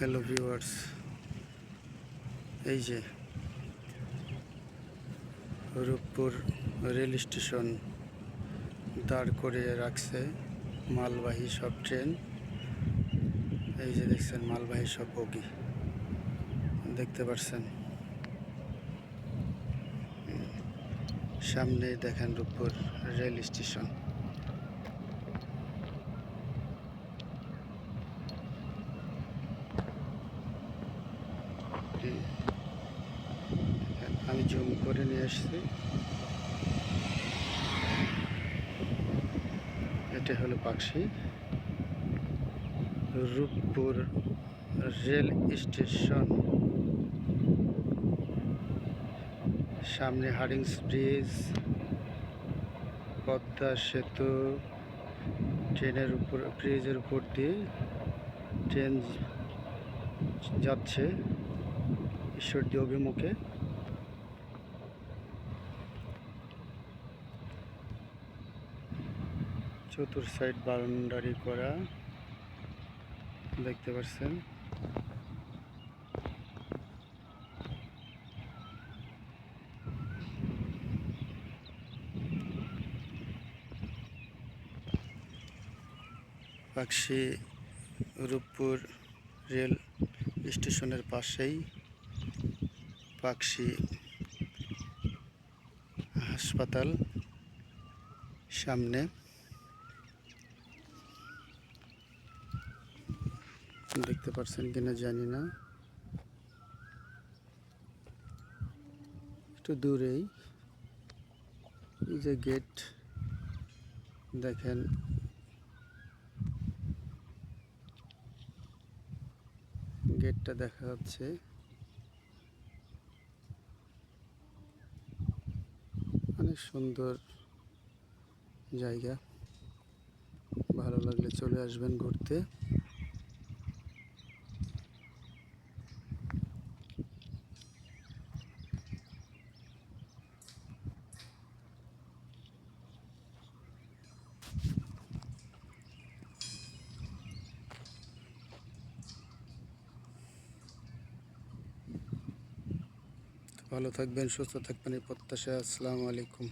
Hello viewers এই যে, Rooppur rail station দাঁড় করে রাখছে মালবাহী সব ট্রেন। এই যে দেখছেন, মালবাহী সব বগি। দেখতে পাচ্ছেন সামনে দেখেন রূপপুর রেল স্টেশন। আমি জুম করে নিয়ে এসেছি এটা হলো পাখি। Rooppur rail station. সামনে হার্ডিংস ব্রিজ, পদ্মা সেতু, ট্রেনের উপর, ব্রিজের উপর দিয়ে ট্রেন যাচ্ছে। ঈশ্বরদী অভিমুখে। চতুর সাইড বাউন্ডারি করা দেখতে পাচ্ছেন। পাকশি রূপপুর রেল স্টেশনের পাশেই পাকশি হাসপাতাল সামনে। দেখতে পাচ্ছেন কিনা জানি না। একটু দূরেই। এই যে গেট, দেখেন। গেটটা দেখা যাচ্ছে। অনেক সুন্দর জায়গা। ভালো লাগলে চলে আসবেন ঘুরতে। ভালো থাকবেন সুস্থ থাকবেন এই প্রত্যাশা আসসালামু আলাইকুম।